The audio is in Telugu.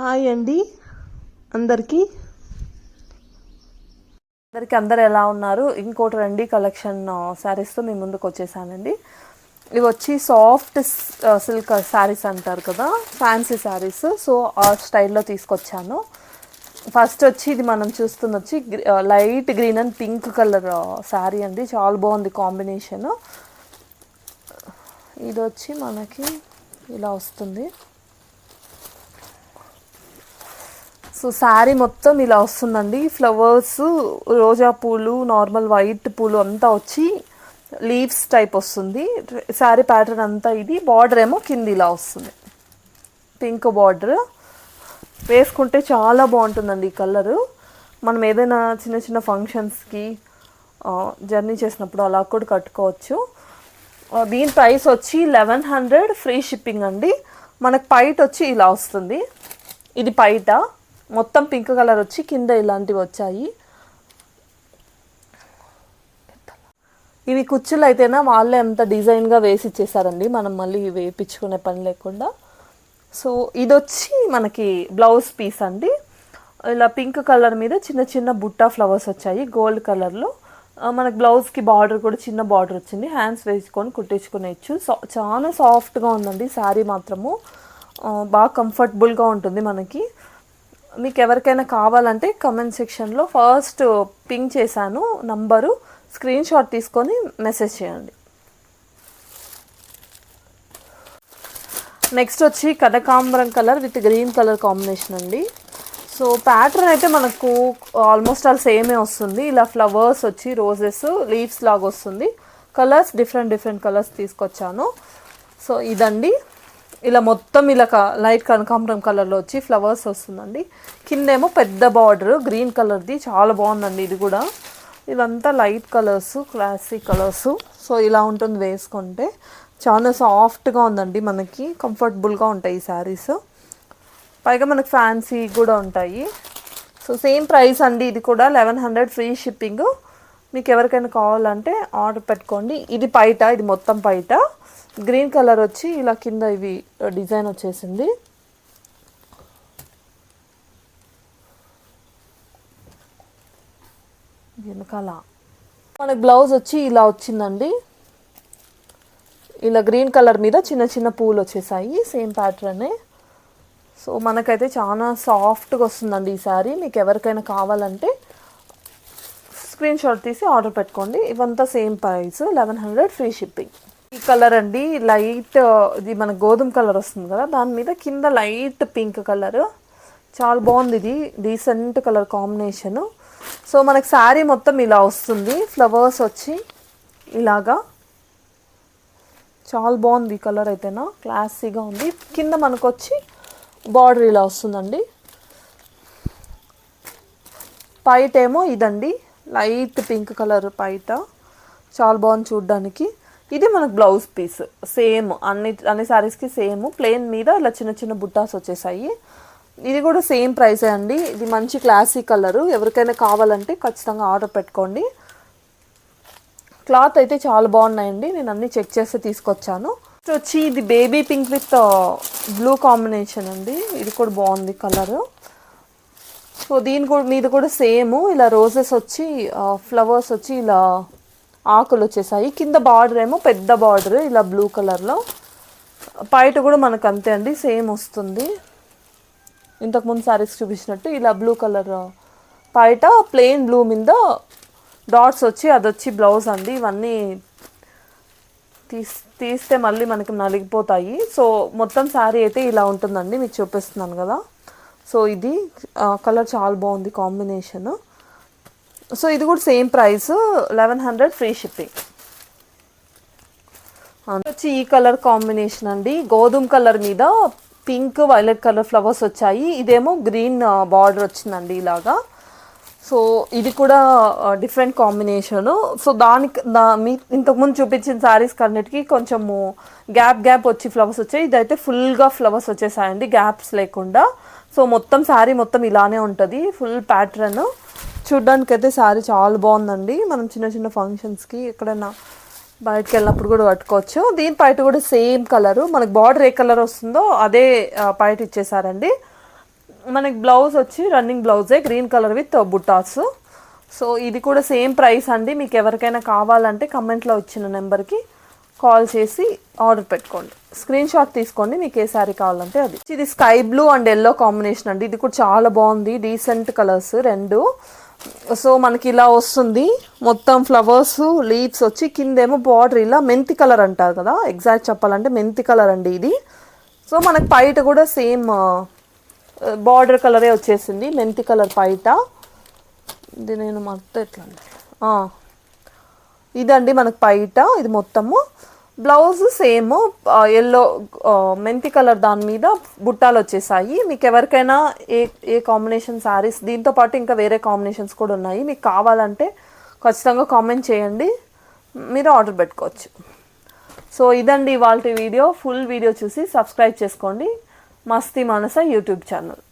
హాయ్ అండి. అందరికీ. అందరికీ అందరు ఎలా ఉన్నారు? ఇంకోటి రండి కలెక్షన్ శారీస్తో మీ ముందుకు వచ్చేసానండి. ఇవి వచ్చి సాఫ్ట్ సిల్క్ శారీస్ అంటారు కదా ఫ్యాన్సీ శారీస్. సో ఆ స్టైల్లో తీసుకొచ్చాను. ఫస్ట్ వచ్చి ఇది మనం చూస్తుంది వచ్చి light green and pink colour sari అండి. చాలా బాగుంది కాంబినేషన్. ఇది వచ్చి మనకి ఇలా వస్తుంది. సో శారీ మొత్తం ఇలా వస్తుందండి. ఫ్లవర్స్ రోజా పూలు నార్మల్ వైట్ పూలు అంతా వచ్చి లీవ్స్ టైప్ వస్తుంది. శారీ ప్యాటర్న్ అంతా ఇది. బార్డర్ ఏమో కింది ఇలా వస్తుంది. పింక్ బార్డర్ వేసుకుంటే చాలా బాగుంటుందండి ఈ కలరు మనం ఏదైనా చిన్న చిన్న ఫంక్షన్స్కి జర్నీ చేసినప్పుడు అలా కూడా కట్టుకోవచ్చు. దీని ప్రైస్ వచ్చి లెవెన్ హండ్రెడ్ ఫ్రీ షిప్పింగ్ అండి. మనకు పైట వచ్చి ఇలా వస్తుంది. ఇది పైట మొత్తం పింక్ కలర్ వచ్చి కింద ఇలాంటివి వచ్చాయి. ఇవి కుచ్చులు అయితేనా వాళ్ళే అంత డిజైన్గా వేసి ఇచ్చేసారండి. మనం మళ్ళీ వేయించుకునే పని లేకుండా. సో ఇది వచ్చి మనకి బ్లౌజ్ పీస్ అండి. ఇలా పింక్ కలర్ మీద చిన్న చిన్న బుట్ట ఫ్లవర్స్ వచ్చాయి గోల్డ్ కలర్లో. మనకి బ్లౌజ్కి బార్డర్ కూడా చిన్న బార్డర్ వచ్చింది. హ్యాండ్స్ వేసుకొని కుట్టించుకునేచ్చు సో చాలా సాఫ్ట్గా ఉందండి శారీ మాత్రము. బాగా కంఫర్టబుల్గా ఉంటుంది మనకి. మీకు ఎవరికైనా కావాలంటే కమెంట్ సెక్షన్లో ఫస్ట్ పింక్ చేశాను నంబరు స్క్రీన్ షాట్ తీసుకొని మెసేజ్ చేయండి. నెక్స్ట్ వచ్చి కనకాంబరం colour with green colour combination అండి. సో ప్యాటర్న్ అయితే మనకు ఆల్మోస్ట్ ఆల్ సేమే వస్తుంది. ఇలా ఫ్లవర్స్ వచ్చి రోజెస్ లీవ్స్ లాగా వస్తుంది. కలర్స్ డిఫరెంట్ డిఫరెంట్ కలర్స్ తీసుకొచ్చాను. సో ఇదండి. ఇలా మొత్తం ఇలా క- లైట్ కనకాంబరం కలర్లో వచ్చి ఫ్లవర్స్ వస్తుందండి. కిందేమో పెద్ద బార్డర్ గ్రీన్ కలర్ది. చాలా బాగుందండి ఇది కూడా. ఇదంతా light colours classic colours. So ఇలా ఉంటుంది వేసుకుంటే. చాలా సాఫ్ట్గా ఉందండి మనకి. కంఫర్టబుల్గా ఉంటాయి ఈ శారీస్. పైగా మనకు ఫ్యాన్సీ కూడా ఉంటాయి. సో సేమ్ ప్రైస్ అండి ఇది కూడా. Eleven hundred free shipping. మీకు ఎవరికైనా కావాలంటే ఆర్డర్ పెట్టుకోండి. ఇది పైట ఇది మొత్తం పైట. గ్రీన్ కలర్ వచ్చి ఇలా కింద ఇవి డిజైన్ వచ్చేసింది. వెనకాల. మనకి బ్లౌజ్ వచ్చి ఇలా వచ్చిందండి. ఇలా గ్రీన్ కలర్ మీద చిన్న చిన్న పూలు వచ్చేసాయి సేమ్ ప్యాటర్నే. సో మనకైతే చాలా సాఫ్ట్గా వస్తుందండి ఈ శారీ. మీకు ఎవరికైనా కావాలంటే స్క్రీన్ షాట్ తీసి ఆర్డర్ పెట్టుకోండి. ఇవంతా same price eleven hundred free shipping. ఈ కలర్ అండి. లైట్ ఇది మన గోధుమ కలర్ వస్తుంది కదా దాని మీద కింద లైట్ పింక్ కలర్. చాలా బాగుంది ఇది డీసెంట్ కలర్ కాంబినేషను సో మనకి శారీ మొత్తం ఇలా వస్తుంది ఫ్లవర్స్ వచ్చి ఇలాగా. చాలా బాగుంది కలర్ అయితేనా క్లాసీగా ఉంది. కింద మనకు వచ్చి బార్డర్ ఇలా వస్తుందండి. పైట ఏమో ఇదండి లైట్ పింక్ కలర్ పైట. చాలా బాగుంది చూడ్డానికి. ఇది మనకు బ్లౌజ్ పీస్ సేమ్ అన్ని అన్ని శారీస్కి సేమ్ ప్లెయిన్ మీద ఇలా చిన్న చిన్న బుట్టాస్ వచ్చేసాయి. ఇది కూడా సేమ్ ప్రైసే అండి. ఇది మంచి క్లాసిక్ కలరు ఎవరికైనా కావాలంటే ఖచ్చితంగా ఆర్డర్ పెట్టుకోండి. క్లాత్ అయితే చాలా బాగున్నాయండి. నేను అన్ని చెక్ చేసి తీసుకొచ్చాను. నెక్స్ట్ వచ్చి ఇది baby pink with blue combination అండి. ఇది కూడా బాగుంది కలర్ సో దీని కూడా మీద కూడా సేమ్ ఇలా రోజెస్ వచ్చి uh, ఫ్లవర్స్ వచ్చి ఇలా ఆకులు వచ్చేసాయి. కింద బార్డర్ ఏమో పెద్ద బార్డర్ ఇలా బ్లూ కలర్లో. పైట కూడా మనకు అంతే అండి సేమ్ వస్తుంది. ఇంతకుముందు శారీస్ చూపించినట్టు ఇలా బ్లూ కలర్ పైట ప్లెయిన్ బ్లూ మీద డాట్స్ వచ్చి అది వచ్చి బ్లౌజ్ అండి. ఇవన్నీ తీస్ తీస్తే మళ్ళీ మనకి నలిగిపోతాయి. సో మొత్తం శారీ అయితే ఇలా ఉంటుందండి మీకు చూపిస్తున్నాను కదా. సో ఇది కలర్ చాలా బాగుంది కాంబినేషన్. సో ఇది కూడా same price eleven hundred free shipping వచ్చి ఈ కలర్ కాంబినేషన్ అండి. గోధుమ కలర్ మీద పింక్ వైలెట్ కలర్ ఫ్లవర్స్ వచ్చాయి. ఇదేమో గ్రీన్ బార్డర్ uh, వచ్చిందండి ఇలాగా. సో ఇది కూడా డిఫరెంట్ కాంబినేషను సో దానికి దా మీ ఇంతకుముందు చూపించిన శారీస్ కన్నిటికి కొంచెము గ్యాప్ గ్యాప్ వచ్చి ఫ్లవర్స్ వచ్చాయి. ఇదైతే ఫుల్గా ఫ్లవర్స్ వచ్చేసాయండి గ్యాప్స్ లేకుండా. సో మొత్తం శారీ మొత్తం ఇలానే ఉంటుంది ఫుల్ ప్యాటర్న్ చూడ్డానికి అయితే శారీ చాలా బాగుందండి. మనం చిన్న చిన్న ఫంక్షన్స్కి ఎక్కడైనా బయటకు వెళ్ళినప్పుడు కూడా కట్టుకోవచ్చు దీని పైట కూడా సేమ్ కలరు. మనకి బార్డర్ ఏ కలర్ వస్తుందో అదే ఆ, పైట ఇచ్చేసారండి మనకి బ్లౌజ్ వచ్చి రన్నింగ్ బ్లౌజే గ్రీన్ కలర్ విత్ బుటాస్. సో ఇది కూడా సేమ్ ప్రైస్ అండి. మీకు ఎవరికైనా కావాలంటే కమెంట్లో వచ్చిన నెంబర్కి కాల్ చేసి ఆర్డర్ పెట్టుకోండి. స్క్రీన్ షాట్ తీసుకోండి మీకు ఏ శారీ కావాలంటే అది. ఇది sky blue and yellow combination అండి. ఇది కూడా చాలా బాగుంది. డీసెంట్ కలర్స్ రెండు. సో మనకి ఇలా వస్తుంది. మొత్తం ఫ్లవర్స్ లీవ్స్ వచ్చి కిందేమో బార్డర్ ఇలా మెంతి కలర్ అంటారు కదా. ఎగ్జాక్ట్ చెప్పాలంటే మెంతి కలర్ అండి ఇది. సో మనకి పైట కూడా సేమ్ బార్డర్ కలరే వచ్చేసింది. మెంతి కలర్ పైట. ఇది నేను మొత్తం ఎట్లా ఇదండి మనకు పైట. ఇది మొత్తము. బ్లౌజ్ సేమ్ ఎల్లో మెంతి కలర్ దాని మీద బుట్టాలు వచ్చేసాయి. మీకు ఎవరికైనా ఏ ఏ కాంబినేషన్ శారీస్ దీంతో పాటు ఇంకా వేరే కాంబినేషన్స్ కూడా ఉన్నాయి. మీకు కావాలంటే ఖచ్చితంగా కామెంట్ చేయండి. మీరు ఆర్డర్ పెట్టుకోవచ్చు. సో ఇదండి ఇవాళ వీడియో. ఫుల్ వీడియో చూసి సబ్స్క్రైబ్ చేసుకోండి. మస్తీ మనస యూట్యూబ్ ఛానల్.